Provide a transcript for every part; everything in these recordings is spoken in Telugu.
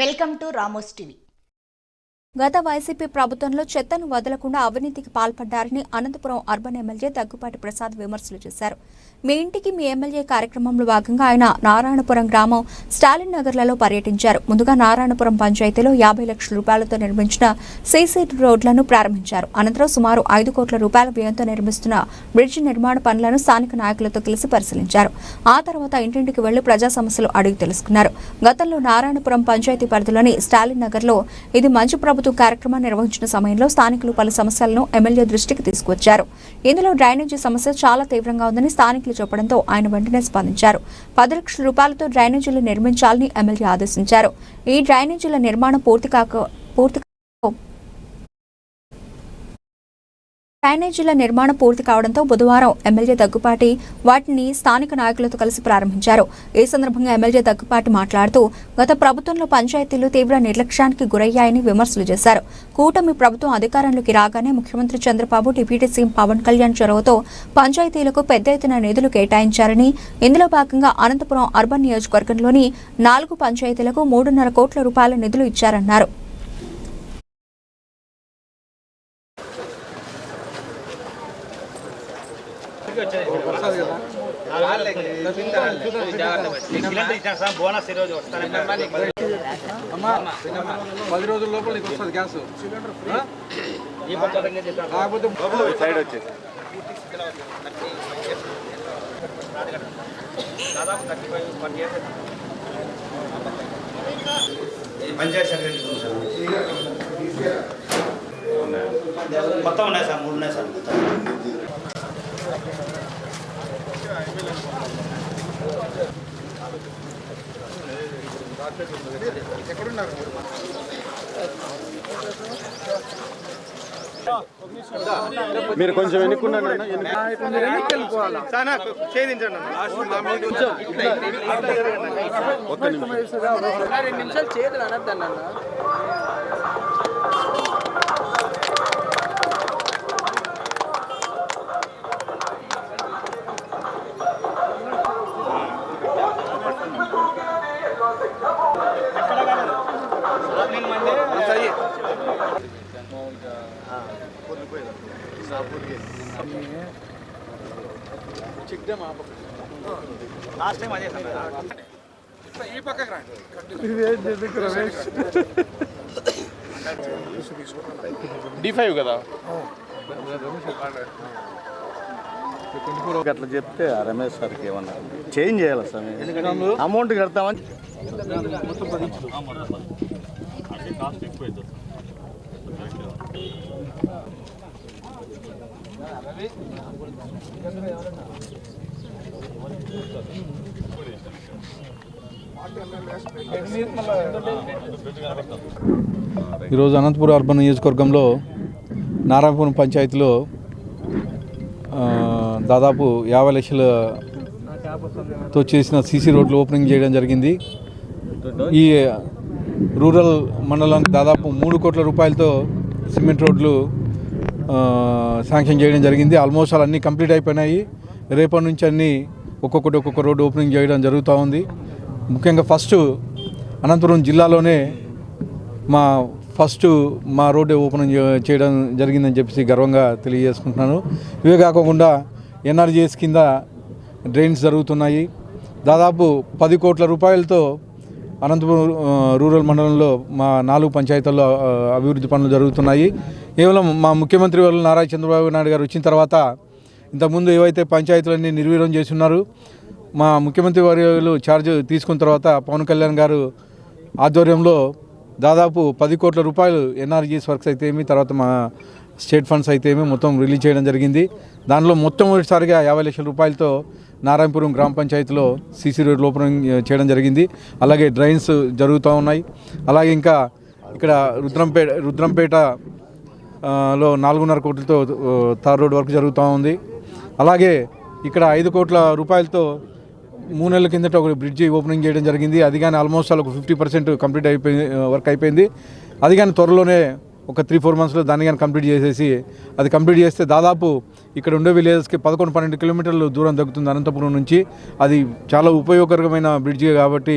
Welcome to Ramos TV. గత వైసీపీ ప్రభుత్వంలో చెత్తను వదలకుండా అవినీతికి పాల్పడ్డారని అనంతపురం అర్బన్ ఎమ్మెల్యే దగ్గుపాటి ప్రసాద్ విమర్శలు చేశారు. మీ ఇంటికి మీ ఎమ్మెల్యే కార్యక్రమంలో భాగంగా ఆయన నారాయణపురం గ్రామం స్టాలిన్ నగర్లలో పర్యటించారు. ముందుగా నారాయణపురం పంచాయతీలో యాభై లక్షల రూపాయలతో నిర్మించిన సీసీ రోడ్లను ప్రారంభించారు. అనంతరం సుమారు ఐదు కోట్ల రూపాయల వ్యయంతో నిర్మిస్తున్న బ్రిడ్జ్ నిర్మాణ పనులను స్థానిక నాయకులతో కలిసి పరిశీలించారు. ఆ తర్వాత ఇంటింటికి వెళ్ళి ప్రజా సమస్యలు అడిగి తెలుసుకున్నారు. గతంలో నారాయణపురం పంచాయతీ పరిధిలోని స్టాలిన్ నగర్లో ఇది మంచి ప్రభుత్వం కార్యక్రమం నిర్వహించిన సమయంలో స్థానికులు పలు సమస్యలను ఎమ్మెల్యే దృష్టికి తీసుకువచ్చారు. ఇందులో డ్రైనేజీ సమస్య చాలా తీవ్రంగా ఉందని స్థానికులు చెప్పడంతో ఆయన వెంటనే స్పందించారు. పది లక్షల రూపాయలతో డ్రైనేజీలు నిర్మించాలని ఎమ్మెల్యే ఆదేశించారు. ఈ డ్రైనేజీల నిర్మాణం పూర్తి కాక పూర్తి డ్రైనేజీల నిర్మాణం పూర్తి కావడంతో బుధవారం ఎమ్మెల్యే దగ్గుపాటి వాటిని స్థానిక నాయకులతో కలిసి ప్రారంభించారు. ఈ సందర్భంగా ఎమ్మెల్యే దగ్గుపాటి మాట్లాడుతూ గత ప్రభుత్వంలో పంచాయతీలు తీవ్ర నిర్లక్ష్యానికి గురయ్యాయని విమర్శలు చేశారు. కూటమి ప్రభుత్వం అధికారంలోకి రాగానే ముఖ్యమంత్రి చంద్రబాబు డిప్యూటీ సీఎం పవన్ కళ్యాణ్ చొరవతో పంచాయతీలకు పెద్ద ఎత్తున నిధులు కేటాయించారని ఇందులో భాగంగా అనంతపురం అర్బన్ నియోజకవర్గంలోని నాలుగు పంచాయతీలకు మూడున్నర కోట్ల రూపాయల నిధులు ఇచ్చారన్నారు. పది రోజుల లోపల నీకు వస్తుంది గ్యాస్ కాకపోతే సైడ్ వచ్చేసి పంచాయత్ సెక్రటరీ మొత్తం ఉన్నాయి సార్ మూడు ఉన్నాయి సార్ మీరు కొంచెం ఎన్నుకున్నాను మీరు వెనక్కి వెళ్ళిపోవాలా ఒక్క నిమిషం రెండు నిమిషాలు చేతులు అనద్దాన్ని లాస్ట్ టైం అదే సార్ ఈ పక్కకి రండి డి ఫైవ్ కదా? అట్లా చెప్తే ఆ రమేష్ సార్కి ఏమన్నా చేంజ్ చేయాలి సార్ అమౌంట్ కడతామని ఈరోజు అనంతపురం అర్బన్ నియోజకవర్గంలో నారాయణపురం పంచాయతీలో దాదాపు యాభై లక్షలతో చేసిన సీసీ రోడ్లు ఓపెనింగ్ చేయడం జరిగింది. ఈ రూరల్ మండలానికి దాదాపు మూడు కోట్ల రూపాయలతో సిమెంట్ రోడ్లు శాంక్షన్ చేయడం జరిగింది. ఆల్మోస్ట్ ఆల్ అన్నీ కంప్లీట్ అయిపోయినాయి. రేపటి నుంచి అన్నీ ఒక్కొక్కటి ఒక్కొక్క రోడ్డు ఓపెనింగ్ చేయడం జరుగుతూ ఉంది. ముఖ్యంగా ఫస్ట్ అనంతపురం జిల్లాలోనే మా ఫస్ట్ మా రోడ్డు ఓపెనింగ్ చేయడం జరిగిందని చెప్పేసి గర్వంగా తెలియజేసుకుంటున్నాను. ఇవే కాకుండా ఎన్ఆర్జీఎస్ కింద డ్రైన్స్ జరుగుతున్నాయి. దాదాపు పది కోట్ల రూపాయలతో అనంతపురం రూరల్ మండలంలో మా నాలుగు పంచాయతీల్లో అభివృద్ధి పనులు జరుగుతున్నాయి. కేవలం మా ముఖ్యమంత్రి వాళ్ళు నారా చంద్రబాబు నాయుడు గారు వచ్చిన తర్వాత ఇంతకుముందు ఏవైతే పంచాయతీలన్నీ నిర్వీర్యం చేస్తున్నారు మా ముఖ్యమంత్రి వర్యులు ఛార్జ్ తీసుకున్న తర్వాత పవన్ కళ్యాణ్ గారు ఆధ్వర్యంలో దాదాపు పది కోట్ల రూపాయలు ఎన్ఆర్జీస్ వర్క్స్ అయితే ఏమి తర్వాత మా స్టేట్ ఫండ్స్ అయితే ఏమి మొత్తం రిలీజ్ చేయడం జరిగింది. దానిలో మొట్టమొదటిసారిగా యాభై లక్షల రూపాయలతో నారాయణపురం గ్రామ పంచాయతీలో సీసీ రోడ్ ఓపెనింగ్ చేయడం జరిగింది. అలాగే డ్రైన్స్ జరుగుతూ ఉన్నాయి. అలాగే ఇంకా ఇక్కడ రుద్రంపేట రుద్రంపేట లో నాలుగున్నర కోట్లతో తార్ రోడ్ వర్క్ జరుగుతూ ఉంది. అలాగే ఇక్కడ ఐదు కోట్ల రూపాయలతో మూడు నెలల కిందట ఒక బ్రిడ్జి ఓపెనింగ్ చేయడం జరిగింది. అది కానీ ఆల్మోస్ట్ ఆల్ ఒక ఫిఫ్టీ పర్సెంట్ కంప్లీట్ అయిపోయింది వర్క్ అయిపోయింది. అది కానీ త్వరలోనే ఒక త్రీ ఫోర్ మంత్స్లో దాన్ని కానీ కంప్లీట్ చేసేసి అది కంప్లీట్ చేస్తే దాదాపు ఇక్కడ ఉండే విలేజెస్కి పదకొండు పన్నెండు కిలోమీటర్లు దూరం తగ్గుతుంది అనంతపురం నుంచి. అది చాలా ఉపయోగకరమైన బ్రిడ్జి కాబట్టి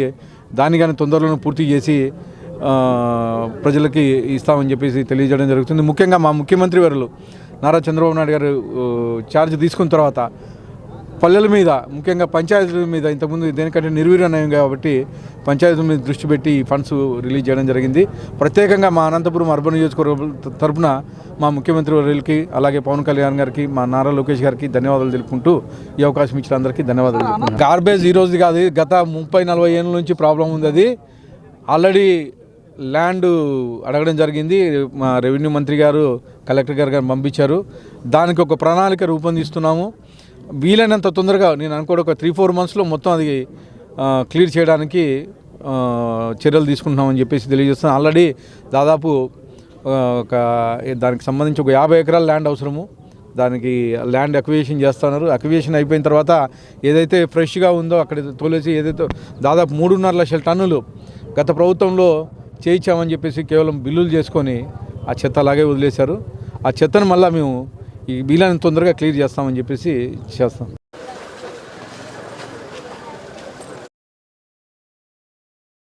దాన్ని కానీ తొందరలోనే పూర్తి చేసి ప్రజలకి ఇస్తామని చెప్పేసి తెలియజేయడం జరుగుతుంది. ముఖ్యంగా మా ముఖ్యమంత్రి వారు నారా చంద్రబాబు నాయుడు గారు ఛార్జ్ తీసుకున్న తర్వాత పల్లెల మీద ముఖ్యంగా పంచాయతీల మీద ఇంతకుముందు దేనికంటే నిర్వీర్యం కాబట్టి పంచాయతీల మీద దృష్టి పెట్టి ఈ ఫండ్స్ రిలీజ్ చేయడం జరిగింది. ప్రత్యేకంగా మా అనంతపురం అర్బన్ నియోజకవర్గం తరఫున తరపున మా ముఖ్యమంత్రి వర్యులకి అలాగే పవన్ కళ్యాణ్ గారికి మా నారా లోకేష్ గారికి ధన్యవాదాలు తెలుపుకుంటూ ఈ అవకాశం ఇచ్చిన అందరికీ ధన్యవాదాలు గార్బేజ్ ఈ రోజు కాదు గత ముప్పై నలభై ఏళ్ళ నుంచి ప్రాబ్లం ఉంది అది. ఆల్రెడీ ల్యాండ్ అడగడం జరిగింది. మా రెవెన్యూ మంత్రి గారు కలెక్టర్ గారు గారు పంపించారు. దానికి ఒక ప్రణాళిక రూపొందిస్తున్నాము. వీలైనంత తొందరగా నేను అనుకోవడం ఒక త్రీ ఫోర్ మంత్స్లో మొత్తం అది క్లియర్ చేయడానికి చర్యలు తీసుకుంటున్నామని చెప్పేసి తెలియజేస్తున్నాను. ఆల్రెడీ దాదాపు ఒక దానికి సంబంధించి ఒక యాభై ఎకరాల ల్యాండ్ అవసరము. దానికి ల్యాండ్ అక్వియేషన్ చేస్తున్నారు. అక్వియేషన్ అయిపోయిన తర్వాత ఏదైతే ఫ్రెష్గా ఉందో అక్కడ తోలేసి ఏదైతే దాదాపు మూడున్నర లక్షల టన్నులు గత ప్రభుత్వంలో చేయించామని చెప్పేసి కేవలం బిల్లులు చేసుకొని ఆ చెత్త అలాగే వదిలేశారు. ఆ చెత్తను మళ్ళీ మేము ఈ వీలైనంత తొందరగా క్లియర్ చేస్తామని చెప్పేసి చేస్తాం.